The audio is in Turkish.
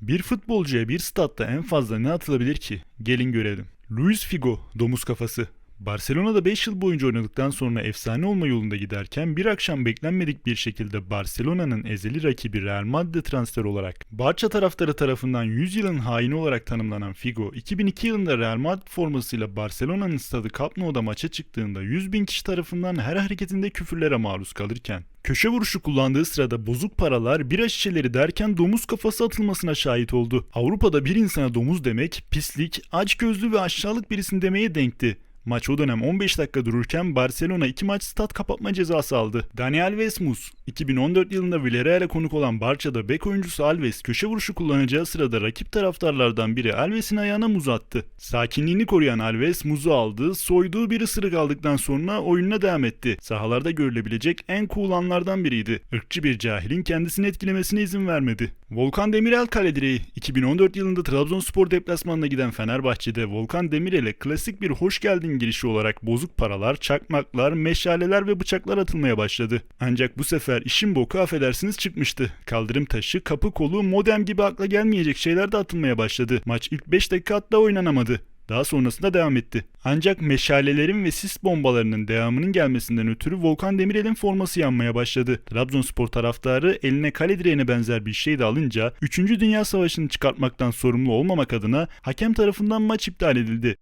Bir futbolcuya bir statta en fazla ne atılabilir ki? Gelin görelim. Luis Figo, domuz kafası. Barcelona'da 5 yıl boyunca oynadıktan sonra efsane olma yolunda giderken bir akşam beklenmedik bir şekilde Barcelona'nın ezeli rakibi Real Madrid'e transfer olarak Barça taraftarı tarafından 100 yılın haini olarak tanımlanan Figo, 2002 yılında Real Madrid formasıyla Barcelona'nın stadı Camp Nou'da maça çıktığında 100 bin kişi tarafından her hareketinde küfürlere maruz kalırken Köşe vuruşu kullandığı sırada bozuk paralar, bira şişeleri derken domuz kafası atılmasına şahit oldu. Avrupa'da bir insana domuz demek, pislik, açgözlü ve aşağılık birisin demeye denkti. Maç o dönem 15 dakika dururken Barcelona 2 maç stat kapatma cezası aldı. Dani Alves Mus, 2014 yılında Villarreal'e konuk olan Barça'da bek oyuncusu Alves köşe vuruşu kullanacağı sırada rakip taraftarlardan biri Alves'in ayağına muz attı. Sakinliğini koruyan Alves muzu aldı, soyduğu bir ısırık aldıktan sonra oyununa devam etti. Sahalarda görülebilecek en cool anlardan biriydi. Irkçı bir cahilin kendisini etkilemesine izin vermedi. Volkan Demirel kale direği. 2014 yılında Trabzonspor deplasmanına giden Fenerbahçe'de Volkan Demirel'e klasik bir hoş geldin girişi olarak bozuk paralar, çakmaklar, meşaleler ve bıçaklar atılmaya başladı. Ancak bu sefer işin boku affedersiniz çıkmıştı. Kaldırım taşı, kapı kolu, modem gibi akla gelmeyecek şeyler de atılmaya başladı. Maç ilk 5 dakika hatta oynanamadı. Daha sonrasında devam etti. Ancak meşalelerin ve sis bombalarının devamının gelmesinden ötürü Volkan Demirel'in forması yanmaya başladı. Trabzonspor taraftarı eline kale direğine benzer bir şey de alınca 3. Dünya Savaşı'nı çıkartmaktan sorumlu olmamak adına hakem tarafından maç iptal edildi.